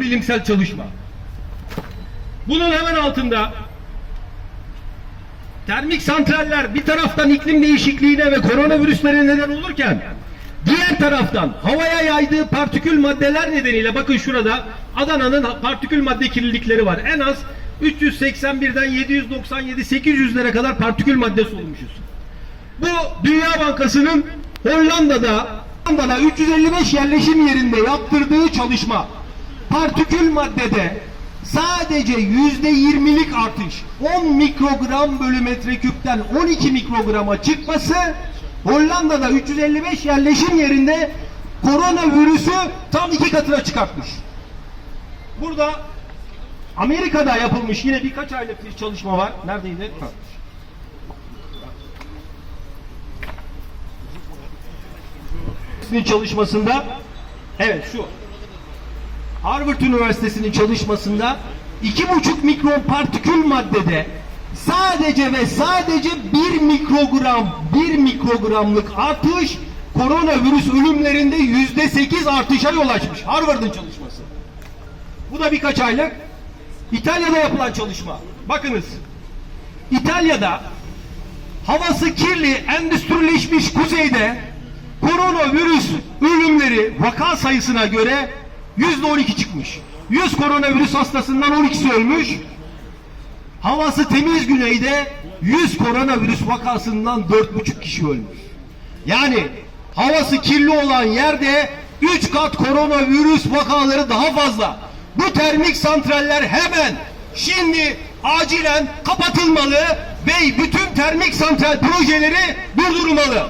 bilimsel çalışma. Bunun hemen altında termik santraller bir taraftan iklim değişikliğine ve koronavirüslere neden olurken diğer taraftan havaya yaydığı partikül maddeler nedeniyle bakın şurada Adana'nın partikül madde kirlilikleri var. En az 381'den 797 800'lere kadar partikül madde solmuşuz. Bu Dünya Bankası'nın Hollanda'da Hollanda'da 355 yerleşim yerinde yaptırdığı çalışma partikül maddede sadece yüzde yirmilik artış 10 mikrogram bölü metreküpten 12 mikrograma çıkması Hollanda'da 355 yerleşim yerinde koronavirüsü tam iki katına çıkartmış. Burada Amerika'da yapılmış yine birkaç aylık bir çalışma var. Neredeydi? Ha. Çalışmasında evet şu Harvard Üniversitesi'nin çalışmasında iki buçuk mikron partikül maddede sadece ve sadece bir mikrogram bir mikrogramlık artış koronavirüs ölümlerinde yüzde sekiz artışa yol açmış. Harvard'ın çalışması. Bu da birkaç aylık. İtalya'da yapılan çalışma. Bakınız. İtalya'da havası kirli, endüstrileşmiş kuzeyde koronavirüs ölümleri vaka sayısına göre yüzde on iki çıkmış. 100 koronavirüs hastasından 12'si ölmüş. Havası temiz güneyde 100 koronavirüs vakasından 4,5 kişi ölmüş. Yani havası kirli olan yerde 3 kat koronavirüs vakaları daha fazla. Bu termik santraller hemen şimdi acilen kapatılmalı ve bütün termik santral projeleri durdurulmalı.